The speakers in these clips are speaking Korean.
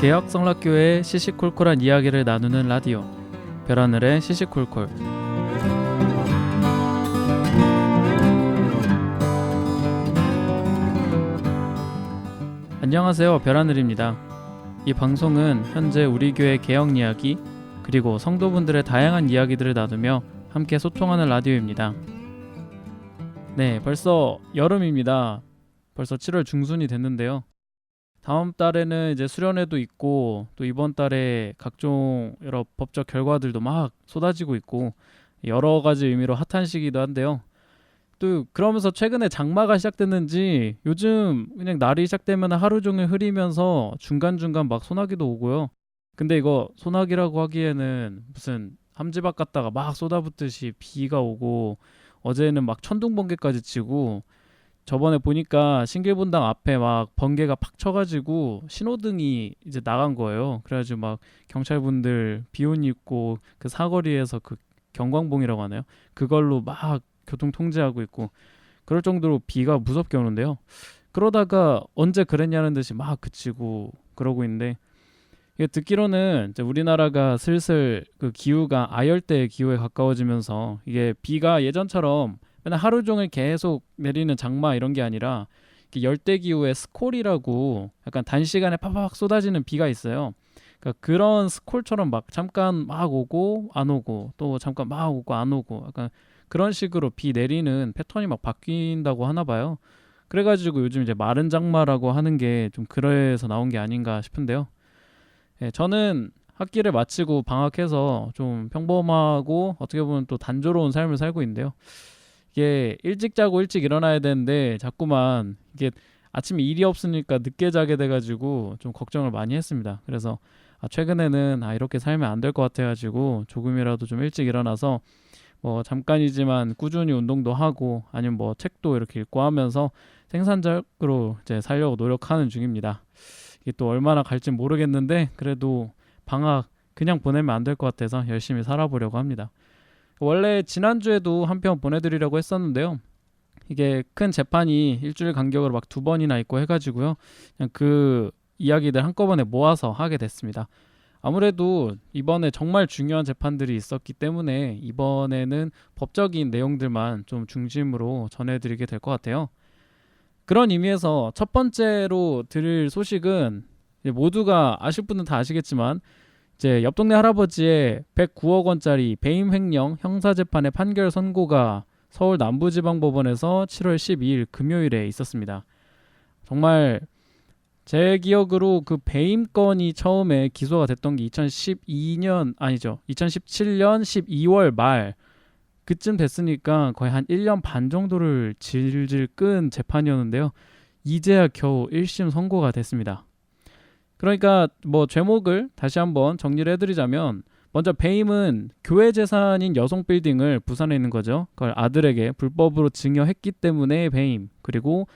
개혁 성락교회의 시시콜콜한 이야기를 나누는 라디오. 별하늘의 시시콜콜. 안녕하세요. 별하늘입니다. 이 방송은 현재 우리 교회 개혁 이야기 그리고 성도분들의 다양한 이야기들을 나누며 함께 소통하는 라디오입니다. 네 벌써 여름입니다. 벌써 7월 중순이 됐는데요 다음 달에는 이제 수련회도 있고 또 이번 달에 각종 여러 법적 결과들도 막 쏟아지고 있고 여러 가지 의미로 핫한 시기도 한데요. 또 그러면서 최근에 장마가 시작됐는지 요즘 그냥 날이 시작되면 하루 종일 흐리면서 중간중간 막 소나기도 오고요. 근데 이거 소나기라고 하기에는 무슨 함지박 갔다가 막 쏟아붓듯이 비가 오고 어제는 막 천둥 번개까지 치고 저번에 보니까 신길분당 앞에 막 번개가 팍 쳐가지고 신호등이 이제 나간 거예요. 그래가지고 막 경찰분들 비옷 입고 그 사거리에서 그 경광봉이라고 하나요? 그걸로 막 교통 통제하고 있고 그럴 정도로 비가 무섭게 오는데요. 그러다가 언제 그랬냐는 듯이 막 그치고 그러고 있는데 이게 듣기로는 이제 우리나라가 슬슬 그 기후가 아열대 기후에 가까워지면서 이게 비가 예전처럼 맨날 하루 종일 계속 내리는 장마 이런 게 아니라 열대 기후의 스콜이라고 약간 단시간에 팍팍 쏟아지는 비가 있어요. 그러니까 그런 스콜처럼 막 잠깐 막 오고 안 오고 또 잠깐 막 오고 안 오고 약간 그런 식으로 비 내리는 패턴이 막 바뀐다고 하나 봐요. 그래가지고 요즘 이제 마른 장마라고 하는 게 좀 그래서 나온 게 아닌가 싶은데요. 예, 저는 학기를 마치고 방학해서 좀 평범하고 어떻게 보면 또 단조로운 삶을 살고 있는데요. 이게 일찍 자고 일찍 일어나야 되는데 자꾸만 이게 아침에 일이 없으니까 늦게 자게 돼가지고 좀 걱정을 많이 했습니다. 그래서 아, 최근에는 아 이렇게 살면 안 될 것 같아가지고 조금이라도 좀 일찍 일어나서 뭐 잠깐이지만 꾸준히 운동도 하고 아니면 뭐 책도 이렇게 읽고 하면서 생산적으로 이제 살려고 노력하는 중입니다. 이게 또 얼마나 갈지 모르겠는데 그래도 방학 그냥 보내면 안 될 것 같아서 열심히 살아보려고 합니다. 원래 지난주에도 한 편 보내드리려고 했었는데요. 이게 큰 재판이 일주일 간격으로 막 두 번이나 있고 해가지고요. 그냥 그 이야기들 한꺼번에 모아서 하게 됐습니다. 아무래도 이번에 정말 중요한 재판들이 있었기 때문에 이번에는 법적인 내용들만 좀 중심으로 전해드리게 될 것 같아요. 그런 의미에서 첫 번째로 드릴 소식은 모두가 아실 분은 다 아시겠지만 이제 옆 동네 할아버지의 109억 원짜리 배임 횡령 형사 재판의 판결 선고가 서울 남부지방법원에서 7월 12일 금요일에 있었습니다. 정말 제 기억으로 그 배임 건이 처음에 기소가 됐던 게 2012년 아니죠. 2017년 12월 말 그쯤 됐으니까 거의 한 1년 반 정도를 질질 끈 재판이었는데요. 이제야 겨우 1심 선고가 됐습니다. 그러니까 뭐 제목을 다시 한번 정리를 해드리자면 먼저 배임은 교회 재산인 여성 빌딩을 부산에 있는 거죠. 그걸 아들에게 불법으로 증여했기 때문에 배임. 그리고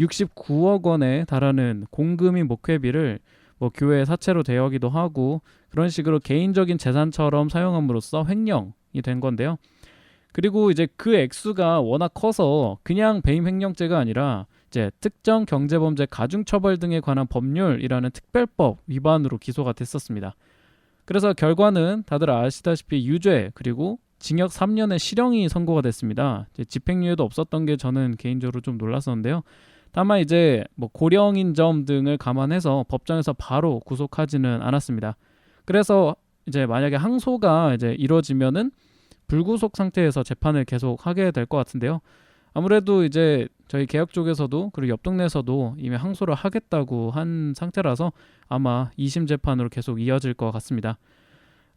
69억 원에 달하는 공금인 목회비를 뭐 교회 사채로 대여하기도 하고 그런 식으로 개인적인 재산처럼 사용함으로써 횡령이 된 건데요. 그리고 이제 그 액수가 워낙 커서 그냥 배임 횡령죄가 아니라 이제 특정 경제범죄 가중처벌 등에 관한 법률이라는 특별법 위반으로 기소가 됐었습니다. 그래서 결과는 다들 아시다시피 유죄 그리고 징역 3년의 실형이 선고가 됐습니다. 집행유예도 없었던 게 저는 개인적으로 좀 놀랐었는데요. 다만 이제 뭐 고령인 점 등을 감안해서 법정에서 바로 구속하지는 않았습니다. 그래서 이제 만약에 항소가 이제 이루어지면은 불구속 상태에서 재판을 계속 하게 될 것 같은데요. 아무래도 이제 저희 개혁 쪽에서도 그리고 옆 동네에서도 이미 항소를 하겠다고 한 상태라서 아마 2심 재판으로 계속 이어질 것 같습니다.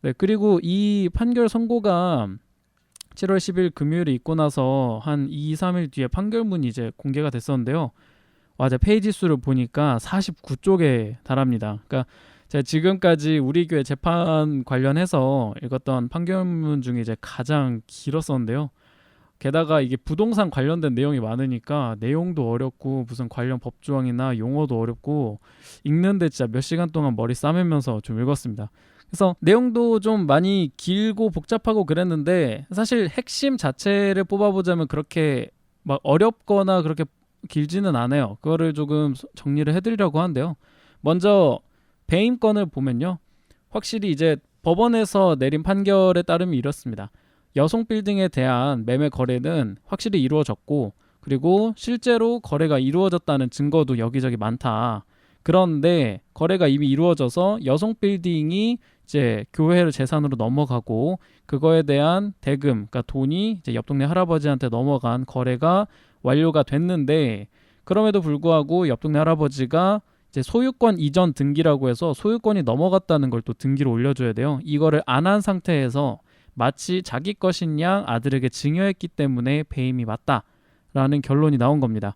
네, 그리고 이 판결 선고가 7월 10일 금요일에 있고 나서 한 2, 3일 뒤에 판결문이 이제 공개가 됐었는데요. 와, 제 페이지 수를 보니까 49쪽에 달합니다. 그러니까 제가 지금까지 우리 교회 재판 관련해서 읽었던 판결문 중에 이제 가장 길었었는데요. 게다가 이게 부동산 관련된 내용이 많으니까 내용도 어렵고 무슨 관련 법조항이나 용어도 어렵고 읽는데 진짜 몇 시간 동안 머리 싸매면서 좀 읽었습니다. 그래서 내용도 좀 많이 길고 복잡하고 그랬는데 사실 핵심 자체를 뽑아보자면 그렇게 막 어렵거나 그렇게 길지는 않아요. 그거를 조금 정리를 해드리려고 하는데요. 먼저 배임 건을 보면요. 확실히 이제 법원에서 내린 판결에 따르면 이렇습니다. 여성 빌딩에 대한 매매 거래는 확실히 이루어졌고 그리고 실제로 거래가 이루어졌다는 증거도 여기저기 많다. 그런데 거래가 이미 이루어져서 여성 빌딩이 이제 교회를 재산으로 넘어가고 그거에 대한 대금, 그러니까 돈이 이제 옆 동네 할아버지한테 넘어간 거래가 완료가 됐는데 그럼에도 불구하고 옆 동네 할아버지가 이제 소유권 이전 등기라고 해서 소유권이 넘어갔다는 걸 또 등기로 올려줘야 돼요. 이거를 안 한 상태에서 마치 자기 것인 양 아들에게 증여했기 때문에 배임이 맞다라는 결론이 나온 겁니다.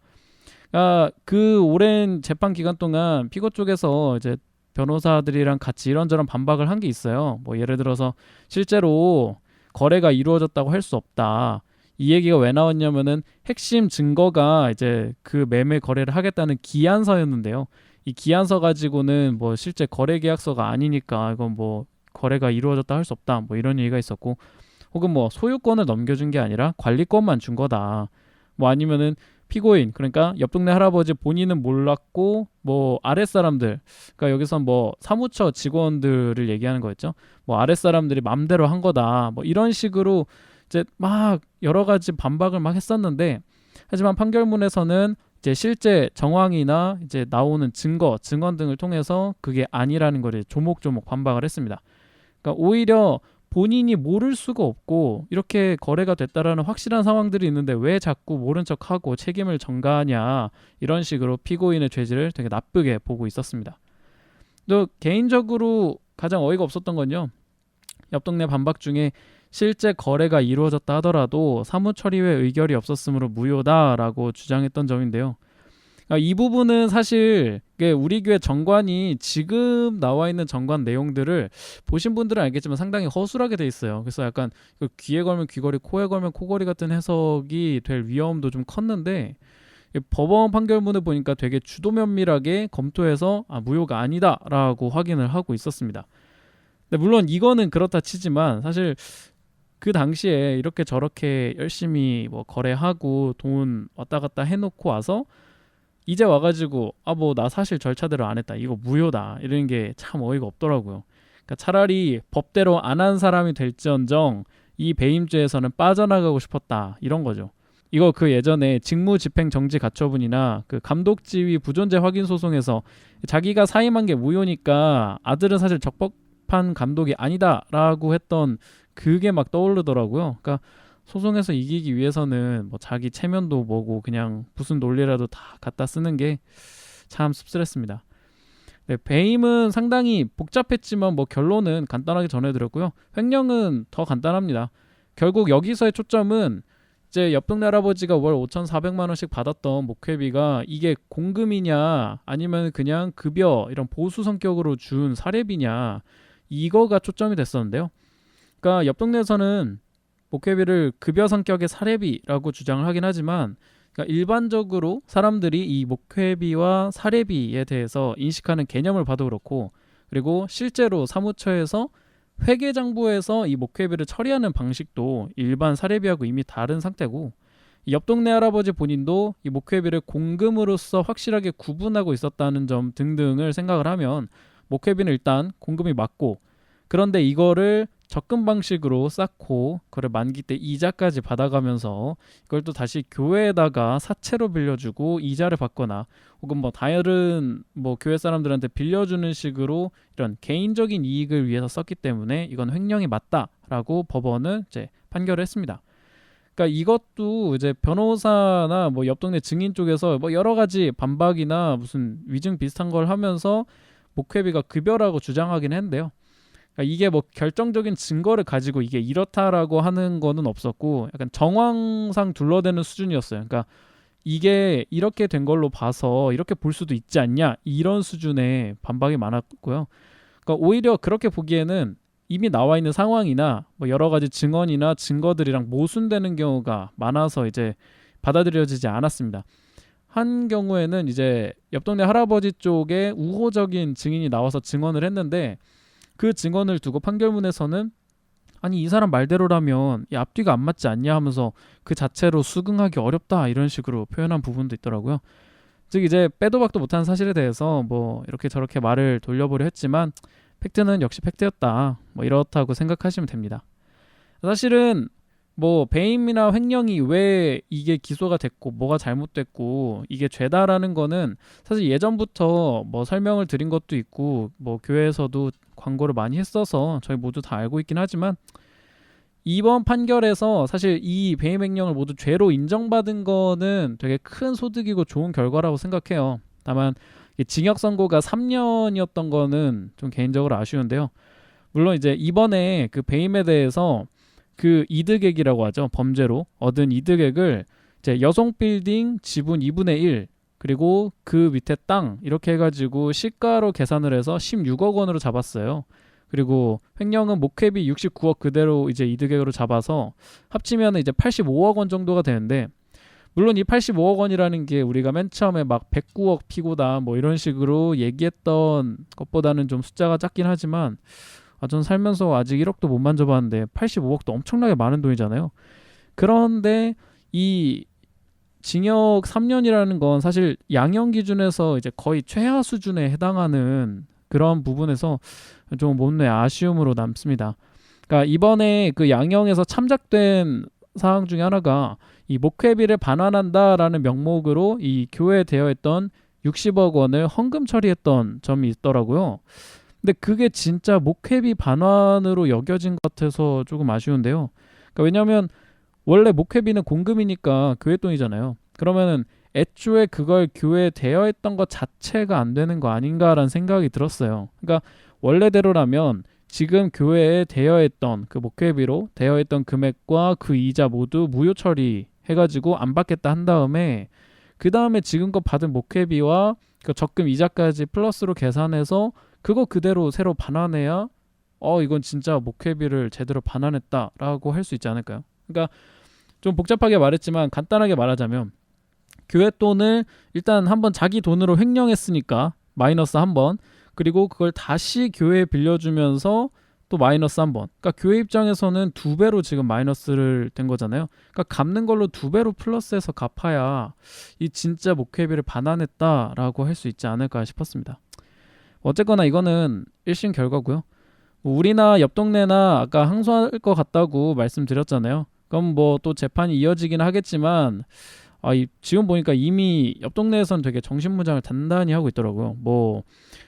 그러니까 그 오랜 재판 기간 동안 피고 쪽에서 이제 변호사들이랑 같이 이런저런 반박을 한 게 있어요. 뭐 예를 들어서 실제로 거래가 이루어졌다고 할 수 없다. 이 얘기가 왜 나왔냐면은 핵심 증거가 이제 그 매매 거래를 하겠다는 기한서였는데요. 이 기한서 가지고는 뭐 실제 거래 계약서가 아니니까 이건 뭐 거래가 이루어졌다 할 수 없다. 뭐 이런 얘기가 있었고 혹은 뭐 소유권을 넘겨준 게 아니라 관리권만 준 거다. 뭐 아니면은 피고인 그러니까 옆 동네 할아버지 본인은 몰랐고 뭐 아랫 사람들 그러니까 여기서 뭐 사무처 직원들을 얘기하는 거였죠. 뭐 아랫 사람들이 맘대로 한 거다. 뭐 이런 식으로 이제 막 여러 가지 반박을 막 했었는데 하지만 판결문에서는 이제 실제 정황이나 이제 나오는 증거, 증언 등을 통해서 그게 아니라는 거를 조목조목 반박을 했습니다. 그러니까 오히려 본인이 모를 수가 없고 이렇게 거래가 됐다라는 확실한 상황들이 있는데 왜 자꾸 모른 척하고 책임을 전가하냐 이런 식으로 피고인의 죄질을 되게 나쁘게 보고 있었습니다. 또 개인적으로 가장 어이가 없었던 건요. 옆 동네 반박 중에 실제 거래가 이루어졌다 하더라도 사무 처리 외 의결이 없었으므로 무효다라고 주장했던 점인데요. 아, 이 부분은 사실 우리 교회 정관이 지금 나와 있는 정관 내용들을 보신 분들은 알겠지만 상당히 허술하게 돼 있어요. 그래서 약간 귀에 걸면 귀걸이, 코에 걸면 코걸이 같은 해석이 될 위험도 좀 컸는데 법원 판결문을 보니까 되게 주도 면밀하게 검토해서 아, 무효가 아니다라고 확인을 하고 있었습니다. 물론 이거는 그렇다 치지만 사실 그 당시에 이렇게 저렇게 열심히 뭐 거래하고 돈 왔다 갔다 해놓고 와서 이제 와가지고 아 뭐 나 사실 절차대로 안 했다 이거 무효다 이런 게 참 어이가 없더라고요. 그러니까 차라리 법대로 안 한 사람이 될지언정 이 배임죄에서는 빠져나가고 싶었다 이런 거죠. 이거 그 예전에 직무 집행 정지 가처분이나 그 감독 지위 부존재 확인 소송에서 자기가 사임한 게 무효니까 아들은 사실 적법한 감독이 아니다라고 했던 그게 막 떠오르더라고요. 그러니까 소송에서 이기기 위해서는 뭐 자기 체면도 뭐고 그냥 무슨 논리라도 다 갖다 쓰는 게 참 씁쓸했습니다. 네, 배임은 상당히 복잡했지만 뭐 결론은 간단하게 전해드렸고요. 횡령은 더 간단합니다. 결국 여기서의 초점은 이제 옆 동네 할아버지가 월 5,400만 원씩 받았던 목회비가 이게 공금이냐 아니면 그냥 급여 이런 보수 성격으로 준 사례비냐 이거가 초점이 됐었는데요. 그러니까 옆 동네에서는 목회비를 급여 성격의 사례비라고 주장을 하긴 하지만 그러니까 일반적으로 사람들이 이 목회비와 사례비에 대해서 인식하는 개념을 봐도 그렇고 그리고 실제로 사무처에서 회계장부에서 이 목회비를 처리하는 방식도 일반 사례비하고 이미 다른 상태고 옆 동네 할아버지 본인도 이 목회비를 공금으로서 확실하게 구분하고 있었다는 점 등등을 생각을 하면 목회비는 일단 공금이 맞고 그런데 이거를 적금 방식으로 쌓고 그걸 만기 때 이자까지 받아가면서 이걸 또 다시 교회에다가 사채로 빌려주고 이자를 받거나 혹은 뭐 다른 뭐 교회 사람들한테 빌려주는 식으로 이런 개인적인 이익을 위해서 썼기 때문에 이건 횡령이 맞다라고 법원은 이제 판결을 했습니다. 그러니까 이것도 이제 변호사나 뭐 옆 동네 증인 쪽에서 뭐 여러 가지 반박이나 무슨 위증 비슷한 걸 하면서 목회비가 급여라고 주장하긴 했는데요. 그러니까 이게 뭐 결정적인 증거를 가지고 이게 이렇다라고 하는 거는 없었고 약간 정황상 둘러대는 수준이었어요. 그러니까 이게 이렇게 된 걸로 봐서 이렇게 볼 수도 있지 않냐 이런 수준의 반박이 많았고요. 그러니까 오히려 그렇게 보기에는 이미 나와 있는 상황이나 뭐 여러 가지 증언이나 증거들이랑 모순되는 경우가 많아서 이제 받아들여지지 않았습니다. 한 경우에는 이제 옆 동네 할아버지 쪽에 우호적인 증인이 나와서 증언을 했는데 그 증언을 두고 판결문에서는 아니 이 사람 말대로라면 이 앞뒤가 안 맞지 않냐 하면서 그 자체로 수긍하기 어렵다 이런 식으로 표현한 부분도 있더라고요. 즉 이제 빼도 박도 못한 사실에 대해서 뭐 이렇게 저렇게 말을 돌려보려 했지만 팩트는 역시 팩트였다. 뭐 이렇다고 생각하시면 됩니다. 사실은 뭐 배임이나 횡령이 왜 이게 기소가 됐고 뭐가 잘못됐고 이게 죄다라는 거는 사실 예전부터 뭐 설명을 드린 것도 있고 뭐 교회에서도 광고를 많이 했어서 저희 모두 다 알고 있긴 하지만 이번 판결에서 사실 이 배임 횡령을 모두 죄로 인정받은 거는 되게 큰 소득이고 좋은 결과라고 생각해요. 다만 이 징역 선고가 3년이었던 거는 좀 개인적으로 아쉬운데요. 물론 이제 이번에 그 배임에 대해서 그 이득액이라고 하죠. 범죄로 얻은 이득액을 이제 여성 빌딩 지분 2분의 1 그리고 그 밑에 땅 이렇게 해가지고 시가로 계산을 해서 16억 원으로 잡았어요. 그리고 횡령은 목회비 69억 그대로 이제 이득액으로 잡아서 합치면 이제 85억 원 정도가 되는데 물론 이 85억 원이라는 게 우리가 맨 처음에 막 109억 피고다 뭐 이런 식으로 얘기했던 것보다는 좀 숫자가 작긴 하지만 아, 전 살면서 아직 1억도 못 만져봤는데 85억도 엄청나게 많은 돈이잖아요. 그런데 이 징역 3년이라는 건 사실 양형 기준에서 이제 거의 최하 수준에 해당하는 그런 부분에서 좀 몸내 아쉬움으로 남습니다. 그러니까 이번에 그 양형에서 참작된 사항 중에 하나가 이 목회비를 반환한다라는 명목으로 이 교회에 되어 있던 60억 원을 헌금 처리했던 점이 있더라고요. 근데 그게 진짜 목회비 반환으로 여겨진 것 같아서 조금 아쉬운데요. 그러니까 왜냐하면 원래 목회비는 공금이니까 교회 돈이잖아요. 그러면은 애초에 그걸 교회에 있던 것 자체가 안 되는 거 아닌가라는 생각이 들었어요. 그러니까 원래대로라면 지금 교회에 있던 그 목회비로 있던 금액과 그 이자 모두 무효 처리 해가지고 안 받겠다 한 다음에 그 다음에 지금껏 받은 목회비와 그 적금 이자까지 플러스로 계산해서 그거 그대로 새로 반환해야 어 이건 진짜 목회비를 제대로 반환했다라고 할 수 있지 않을까요? 그러니까 좀 복잡하게 말했지만 간단하게 말하자면 교회 돈을 일단 한번 자기 돈으로 횡령했으니까 마이너스 한 번 그리고 그걸 다시 교회에 빌려주면서 또 마이너스 한 번. 그러니까 교회 입장에서는 두 배로 지금 마이너스를 된 거잖아요. 그러니까 갚는 걸로 두 배로 플러스해서 갚아야 이 진짜 목회비를 반환했다라고 할 수 있지 않을까 싶었습니다. 어쨌거나 이거는 1심 결과고요. 뭐 우리나 옆 동네나 아까 항소할 것 같다고 말씀드렸잖아요. 그럼 뭐 또 재판이 이어지긴 하겠지만 아, 이, 지금 보니까 이미 옆 동네에서는 되게 정신무장을 단단히 하고 있더라고요. 뭐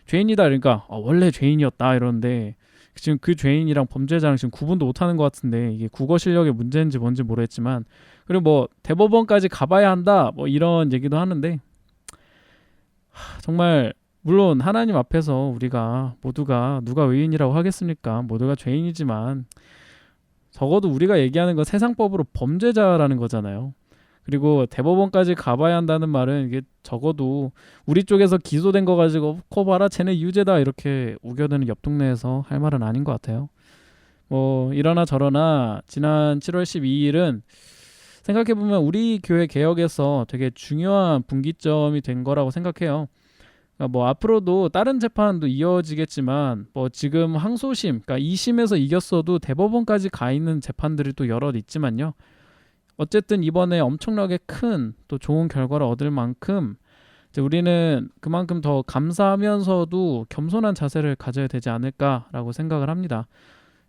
죄인이다 그러니까 아, 원래 죄인이었다 이러는데 지금 그 죄인이랑 범죄자랑 지금 구분도 못하는 것 같은데 이게 국어 실력의 문제인지 뭔지 모르겠지만 그리고 뭐 대법원까지 가봐야 한다 뭐 이런 얘기도 하는데 하, 정말 물론 하나님 앞에서 우리가 모두가 누가 의인이라고 하겠습니까? 모두가 죄인이지만 적어도 우리가 얘기하는 건 세상법으로 범죄자라는 거잖아요. 그리고 대법원까지 가봐야 한다는 말은 이게 적어도 우리 쪽에서 기소된 거 가지고 거 봐라 쟤네 유죄다 이렇게 우겨대는 옆 동네에서 할 말은 아닌 것 같아요. 뭐 이러나 저러나 지난 7월 12일은 생각해 보면 우리 교회 개혁에서 되게 중요한 분기점이 된 거라고 생각해요. 그러니까 뭐 앞으로도 다른 재판도 이어지겠지만 뭐 지금 항소심, 그러니까 2심에서 이겼어도 대법원까지 가 있는 재판들이 또 여럿 있지만요. 어쨌든 이번에 엄청나게 큰 또 좋은 결과를 얻을 만큼 우리는 그만큼 더 감사하면서도 겸손한 자세를 가져야 되지 않을까라고 생각을 합니다.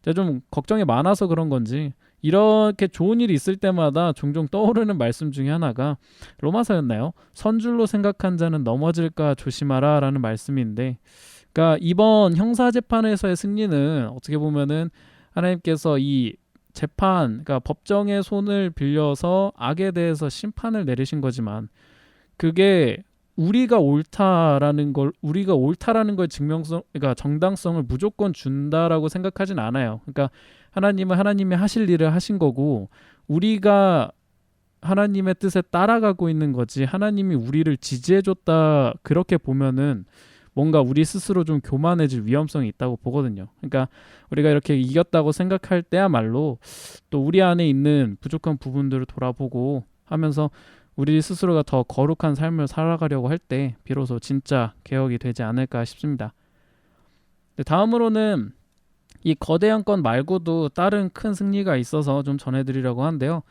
제가 좀 걱정이 많아서 그런 건지 이렇게 좋은 일이 있을 때마다 종종 떠오르는 말씀 중에 하나가 로마서였나요? 선줄로 생각한 자는 넘어질까 조심하라 라는 말씀인데, 그러니까 이번 형사 재판에서의 승리는 어떻게 보면은 하나님께서 이 재판, 그러니까 법정의 손을 빌려서 악에 대해서 심판을 내리신 거지만 그게 우리가 옳다라는 걸 우리가 옳다라는 걸 증명성, 그러니까 정당성을 무조건 준다라고 생각하진 않아요. 그러니까 하나님은 하나님이 하실 일을 하신 거고 우리가 하나님의 뜻에 따라가고 있는 거지 하나님이 우리를 지지해 줬다 그렇게 보면은 뭔가 우리 스스로 좀 교만해질 위험성이 있다고 보거든요. 그러니까 우리가 이렇게 이겼다고 생각할 때야말로 또 우리 안에 있는 부족한 부분들을 돌아보고 하면서 우리 스스로가 더 거룩한 삶을 살아가려고 할 때 비로소 진짜 개혁이 되지 않을까 싶습니다. 다음으로는 이 거대한 건 말고도 다른 큰 승리가 있어서 좀 전해드리려고 하는데요.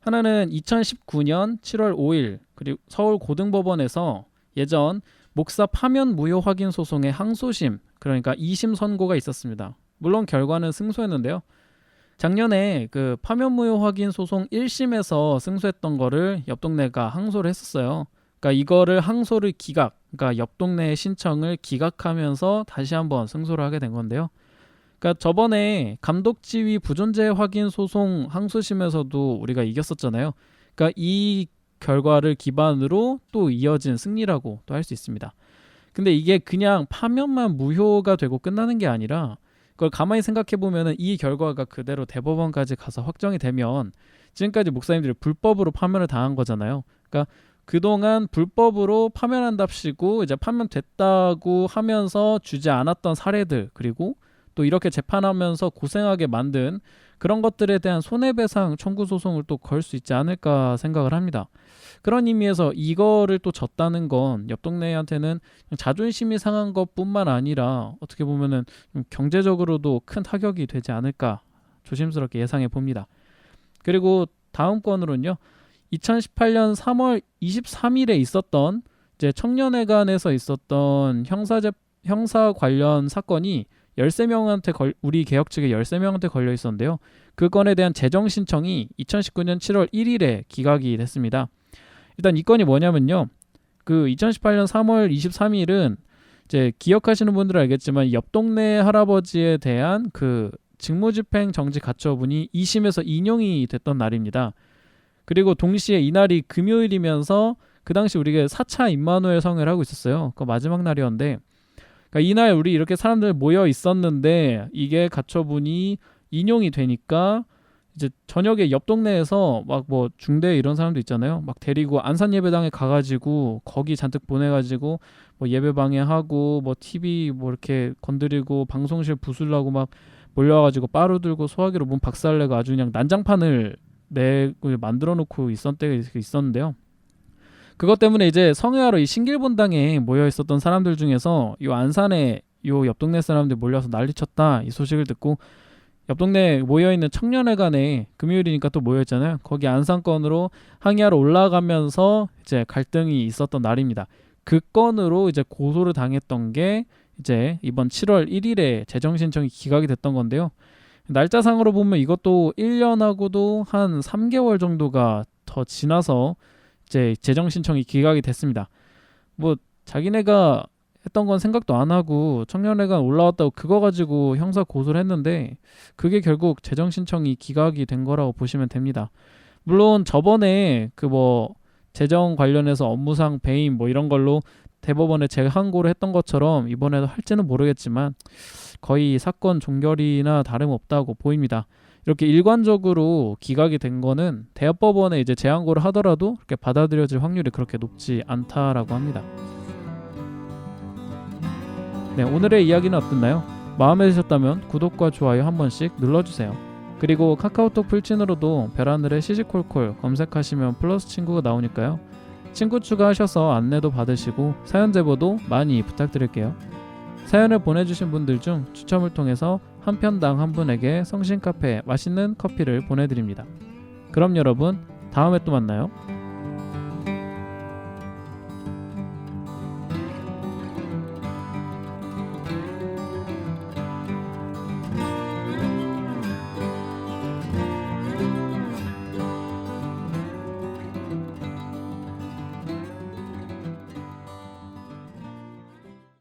하나는 2019년 7월 5일 그리고 서울 고등법원에서 예전 목사 파면 무효 확인 소송의 항소심 그러니까 2심 선고가 있었습니다. 물론 결과는 승소했는데요. 작년에 그 파면 무효 확인 소송 1심에서 승소했던 거를 옆 동네가 항소를 했었어요. 그러니까 이거를 항소를 기각, 그러니까 옆 동네의 신청을 기각하면서 다시 한번 승소를 하게 된 건데요. 그러니까 저번에 감독 지위 부존재 확인 소송 항소심에서도 우리가 이겼었잖아요. 그러니까 이 결과를 기반으로 또 이어진 승리라고 또 할 수 있습니다. 근데 이게 그냥 파면만 무효가 되고 끝나는 게 아니라 그걸 가만히 생각해 보면은 이 결과가 그대로 대법원까지 가서 확정이 되면 지금까지 목사님들이 불법으로 파면을 당한 거잖아요. 그러니까 그동안 불법으로 파면한답시고 이제 파면됐다고 하면서 주지 않았던 사례들 그리고 또 이렇게 재판하면서 고생하게 만든 그런 것들에 대한 손해배상 청구 소송을 또 걸 수 있지 않을까 생각을 합니다. 그런 의미에서 이거를 또 졌다는 건 옆 동네한테는 자존심이 상한 것뿐만 아니라 어떻게 보면은 좀 경제적으로도 큰 타격이 되지 않을까 조심스럽게 예상해 봅니다. 그리고 다음 건으로는요. 2018년 3월 23일에 있었던 이제 청년회관에서 있었던 형사 재 형사 관련 사건이 13명한테 걸, 우리 개혁 측에 13명한테 걸려 있었는데요. 그 건에 대한 재정 신청이 2019년 7월 1일에 기각이 됐습니다. 일단 이 건이 뭐냐면요. 그 2018년 3월 23일은 이제 기억하시는 분들은 알겠지만 옆 동네 할아버지에 대한 그 직무집행 정지 가처분이 2심에서 인용이 됐던 날입니다. 그리고 동시에 이날이 금요일이면서 그 당시 우리가 4차 임마누엘 성회를 하고 있었어요. 그 마지막 날이었는데 그러니까 이날 우리 이렇게 사람들 모여 있었는데 이게 가처분이 인용이 되니까 이제 저녁에 옆 동네에서 막 뭐 중대 이런 사람도 있잖아요. 막 데리고 안산 예배당에 가가지고 거기 잔뜩 보내가지고 뭐 예배 방해하고 뭐 TV 뭐 이렇게 건드리고 방송실 부술라고 막 몰려와가지고 빠루 들고 소화기로 문 박살내고 아주 그냥 난장판을 내 만들어 놓고 있었던 때가 있었는데요. 그것 때문에 이제 성회하러 이 신길본당에 모여 있었던 사람들 중에서 요 안산에 요옆 동네 사람들 몰려서 난리쳤다 이 소식을 듣고 옆 동네 모여 있는 청년회관에 금요일이니까 또 모여 있잖아요. 거기 안산권으로 항의하러 올라가면서 이제 갈등이 있었던 날입니다. 그 건으로 이제 고소를 당했던 게 이제 이번 7월 1일에 재정 신청이 기각이 됐던 건데요. 날짜상으로 보면 이것도 1년하고도 한 3개월 정도가 더 지나서 이제 재정 신청이 기각이 됐습니다. 뭐 자기네가 했던 건 생각도 안 하고 청년회관 올라왔다고 그거 가지고 형사 고소를 했는데 그게 결국 재정 신청이 기각이 된 거라고 보시면 됩니다. 물론 저번에 그 뭐 재정 관련해서 업무상 배임 뭐 이런 걸로 대법원에 재항고를 했던 것처럼 이번에도 할지는 모르겠지만 거의 사건 종결이나 다름없다고 보입니다. 이렇게 일관적으로 기각이 된 거는 대법원에 이제 재항고를 하더라도 그렇게 받아들여질 확률이 그렇게 높지 않다라고 합니다. 네, 오늘의 이야기는 어땠나요? 마음에 드셨다면 구독과 좋아요 한 번씩 눌러주세요. 그리고 카카오톡 풀친으로도 별하늘의 시시콜콜 검색하시면 플러스 친구가 나오니까요. 친구 추가하셔서 안내도 받으시고 사연 제보도 많이 부탁드릴게요. 사연을 보내주신 분들 중 추첨을 통해서 한 편당 한 분에게 성신 카페 맛있는 커피를 보내드립니다. 그럼 여러분 다음에 또 만나요.